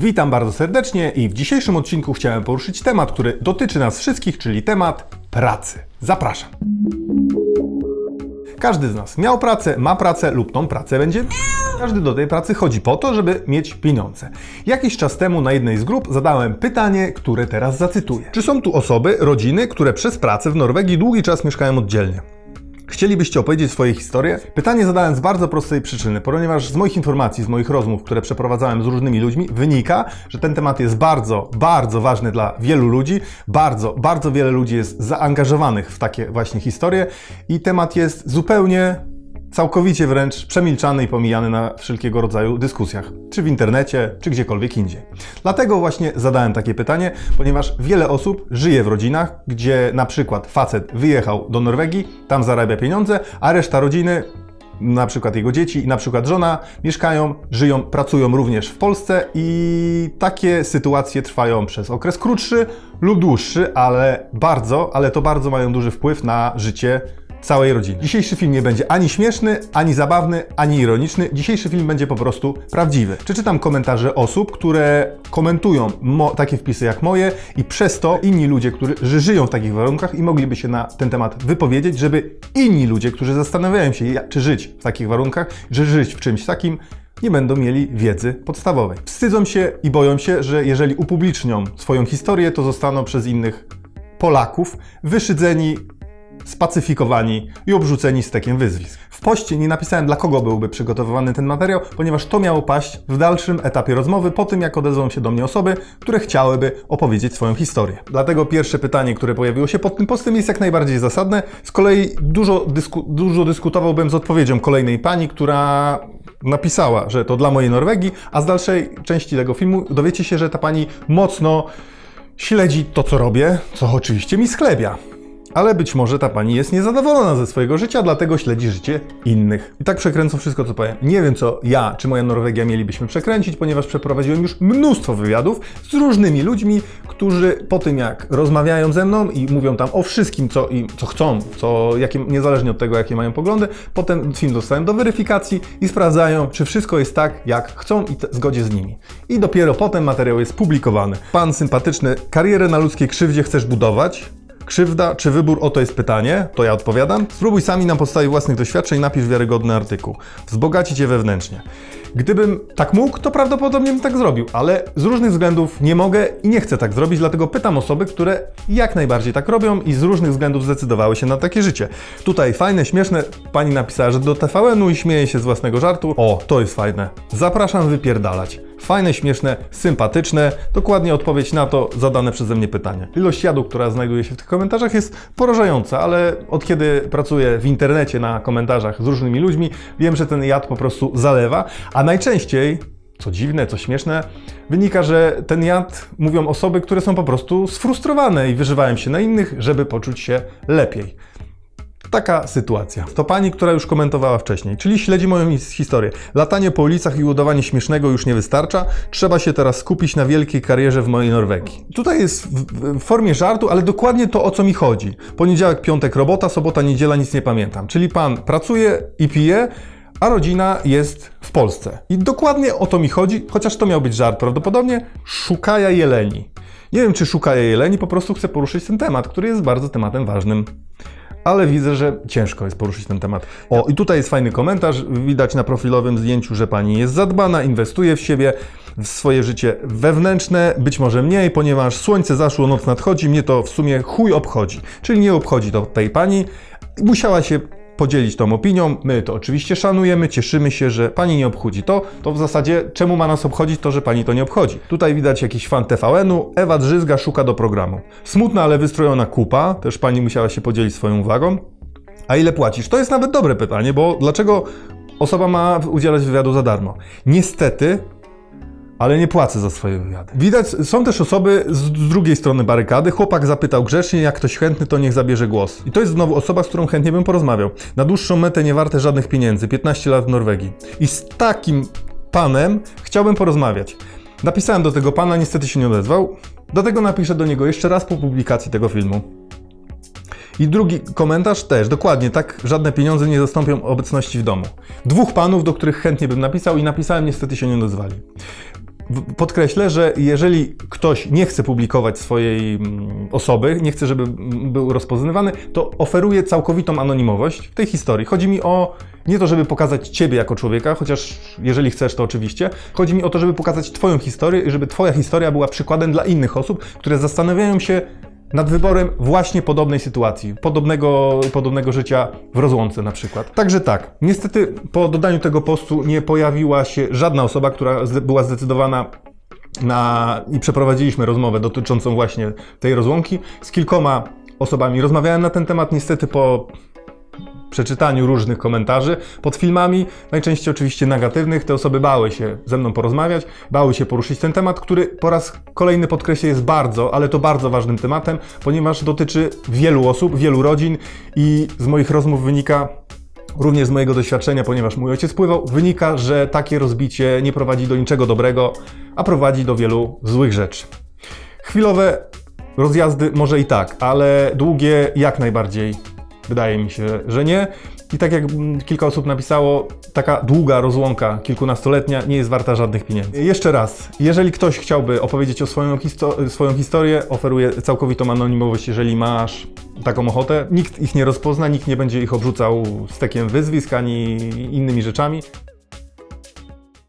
Witam bardzo serdecznie i w dzisiejszym odcinku chciałem poruszyć temat, który dotyczy nas wszystkich, czyli temat pracy. Zapraszam. Każdy z nas miał pracę, ma pracę lub tą pracę będzie. Każdy do tej pracy chodzi po to, żeby mieć pieniądze. Jakiś czas temu na jednej z grup zadałem pytanie, które teraz zacytuję. Czy są tu osoby, rodziny, które przez pracę w Norwegii długi czas mieszkają oddzielnie? Chcielibyście opowiedzieć swoje historie? Pytanie zadałem z bardzo prostej przyczyny, ponieważ z moich informacji, z moich rozmów, które przeprowadzałem z różnymi ludźmi, wynika, że ten temat jest bardzo, bardzo ważny dla wielu ludzi. Bardzo, bardzo wiele ludzi jest zaangażowanych w takie właśnie historie i temat jest zupełnie całkowicie wręcz przemilczany i pomijany na wszelkiego rodzaju dyskusjach, czy w internecie, czy gdziekolwiek indziej. Dlatego właśnie zadałem takie pytanie, ponieważ wiele osób żyje w rodzinach, gdzie na przykład facet wyjechał do Norwegii, tam zarabia pieniądze, a reszta rodziny na przykład jego dzieci i na przykład żona mieszkają, żyją, pracują również w Polsce i takie sytuacje trwają przez okres krótszy lub dłuższy, ale bardzo, ale to bardzo mają duży wpływ na życie całej rodziny. Dzisiejszy film nie będzie ani śmieszny, ani zabawny, ani ironiczny. Dzisiejszy film będzie po prostu prawdziwy. Przeczytam komentarze osób, które komentują takie wpisy jak moje i przez to inni ludzie, którzy żyją w takich warunkach i mogliby się na ten temat wypowiedzieć, żeby inni ludzie, którzy zastanawiają się, czy żyć w takich warunkach, że żyć w czymś takim, nie będą mieli wiedzy podstawowej. Wstydzą się i boją się, że jeżeli upublicznią swoją historię, to zostaną przez innych Polaków wyszydzeni spacyfikowani i obrzuceni stekiem wyzwisk. W poście nie napisałem, dla kogo byłby przygotowywany ten materiał, ponieważ to miało paść w dalszym etapie rozmowy, po tym jak odezwą się do mnie osoby, które chciałyby opowiedzieć swoją historię. Dlatego pierwsze pytanie, które pojawiło się pod tym postem, jest jak najbardziej zasadne. Z kolei dużo, dysku, dużo dyskutowałbym z odpowiedzią kolejnej pani, która napisała, że to dla mojej Norwegii, a z dalszej części tego filmu dowiecie się, że ta pani mocno śledzi to, co robię, co oczywiście mi sklebia. Ale być może ta pani jest niezadowolona ze swojego życia, dlatego śledzi życie innych. I tak przekręcą wszystko, co powiem. Nie wiem, co ja czy moja Norwegia mielibyśmy przekręcić, ponieważ przeprowadziłem już mnóstwo wywiadów z różnymi ludźmi, którzy po tym, jak rozmawiają ze mną i mówią tam o wszystkim, co, im, co chcą, co, jakie, niezależnie od tego, jakie mają poglądy, potem film dostają do weryfikacji i sprawdzają, czy wszystko jest tak, jak chcą i w zgodzie z nimi. I dopiero potem materiał jest publikowany. Pan sympatyczny, karierę na ludzkiej krzywdzie chcesz budować? Krzywda czy wybór? Oto jest pytanie, to ja odpowiadam. Spróbuj sami na podstawie własnych doświadczeń napisz wiarygodny artykuł. Wzbogaci cię wewnętrznie. Gdybym tak mógł, to prawdopodobnie bym tak zrobił, ale z różnych względów nie mogę i nie chcę tak zrobić, dlatego pytam osoby, które jak najbardziej tak robią i z różnych względów zdecydowały się na takie życie. Tutaj fajne, śmieszne, pani napisała, że do TVN-u i śmieje się z własnego żartu. O, to jest fajne. Zapraszam wypierdalać. Fajne, śmieszne, sympatyczne. Dokładnie odpowiedź na to zadane przeze mnie pytanie. Ilość jadu, która znajduje się w tych komentarzach jest porażająca, ale od kiedy pracuję w internecie na komentarzach z różnymi ludźmi, wiem, że ten jad po prostu zalewa, a najczęściej co dziwne, co śmieszne, wynika, że ten jad mówią osoby, które są po prostu sfrustrowane i wyżywają się na innych, żeby poczuć się lepiej. Taka sytuacja. To pani, która już komentowała wcześniej, czyli śledzi moją his- historię. Latanie po ulicach i udawanie śmiesznego już nie wystarcza. Trzeba się teraz skupić na wielkiej karierze w mojej Norwegii. Tutaj jest w, w formie żartu, ale dokładnie to o co mi chodzi. Poniedziałek, piątek robota, sobota, niedziela nic nie pamiętam. Czyli pan pracuje i pije, a rodzina jest w Polsce. I dokładnie o to mi chodzi, chociaż to miał być żart prawdopodobnie. Szukaja jeleni. Nie wiem, czy szukaja jeleni, po prostu chcę poruszyć ten temat, który jest bardzo tematem ważnym ale widzę, że ciężko jest poruszyć ten temat. O, i tutaj jest fajny komentarz. Widać na profilowym zdjęciu, że pani jest zadbana, inwestuje w siebie, w swoje życie wewnętrzne, być może mniej, ponieważ słońce zaszło, noc nadchodzi, mnie to w sumie chuj obchodzi. Czyli nie obchodzi to tej pani. Musiała się podzielić tą opinią. My to oczywiście szanujemy, cieszymy się, że pani nie obchodzi to. To w zasadzie czemu ma nas obchodzić to, że pani to nie obchodzi? Tutaj widać jakiś fan TVN-u. Ewa Drzyzga szuka do programu. Smutna, ale wystrojona kupa. Też pani musiała się podzielić swoją uwagą. A ile płacisz? To jest nawet dobre pytanie, bo dlaczego osoba ma udzielać wywiadu za darmo? Niestety, ale nie płacę za swoje wywiady. Widać, są też osoby z, z drugiej strony barykady. Chłopak zapytał grzecznie, jak ktoś chętny, to niech zabierze głos. I to jest znowu osoba, z którą chętnie bym porozmawiał. Na dłuższą metę nie warte żadnych pieniędzy. 15 lat w Norwegii. I z takim panem chciałbym porozmawiać. Napisałem do tego pana, niestety się nie odezwał. Dlatego napiszę do niego jeszcze raz po publikacji tego filmu. I drugi komentarz też, dokładnie, tak żadne pieniądze nie zastąpią obecności w domu. Dwóch panów, do których chętnie bym napisał i napisałem, niestety się nie odezwali. Podkreślę, że jeżeli ktoś nie chce publikować swojej mm, osoby, nie chce, żeby mm, był rozpoznawany, to oferuje całkowitą anonimowość w tej historii. Chodzi mi o nie to, żeby pokazać Ciebie jako człowieka, chociaż jeżeli chcesz, to oczywiście. Chodzi mi o to, żeby pokazać Twoją historię i żeby Twoja historia była przykładem dla innych osób, które zastanawiają się nad wyborem właśnie podobnej sytuacji, podobnego, podobnego życia w rozłące na przykład. Także tak, niestety po dodaniu tego postu nie pojawiła się żadna osoba, która była zdecydowana na... i przeprowadziliśmy rozmowę dotyczącą właśnie tej rozłąki. Z kilkoma osobami rozmawiałem na ten temat, niestety po przeczytaniu różnych komentarzy pod filmami, najczęściej oczywiście negatywnych, te osoby bały się ze mną porozmawiać, bały się poruszyć ten temat, który po raz kolejny podkreślę jest bardzo, ale to bardzo ważnym tematem, ponieważ dotyczy wielu osób, wielu rodzin i z moich rozmów wynika Również z mojego doświadczenia, ponieważ mój ojciec pływał, wynika, że takie rozbicie nie prowadzi do niczego dobrego, a prowadzi do wielu złych rzeczy. Chwilowe rozjazdy może i tak, ale długie jak najbardziej wydaje mi się, że nie. I tak jak mm, kilka osób napisało, taka długa rozłąka, kilkunastoletnia, nie jest warta żadnych pieniędzy. Jeszcze raz, jeżeli ktoś chciałby opowiedzieć o swoją, histo- swoją historię, oferuję całkowitą anonimowość, jeżeli masz taką ochotę. Nikt ich nie rozpozna, nikt nie będzie ich obrzucał stekiem wyzwisk ani innymi rzeczami.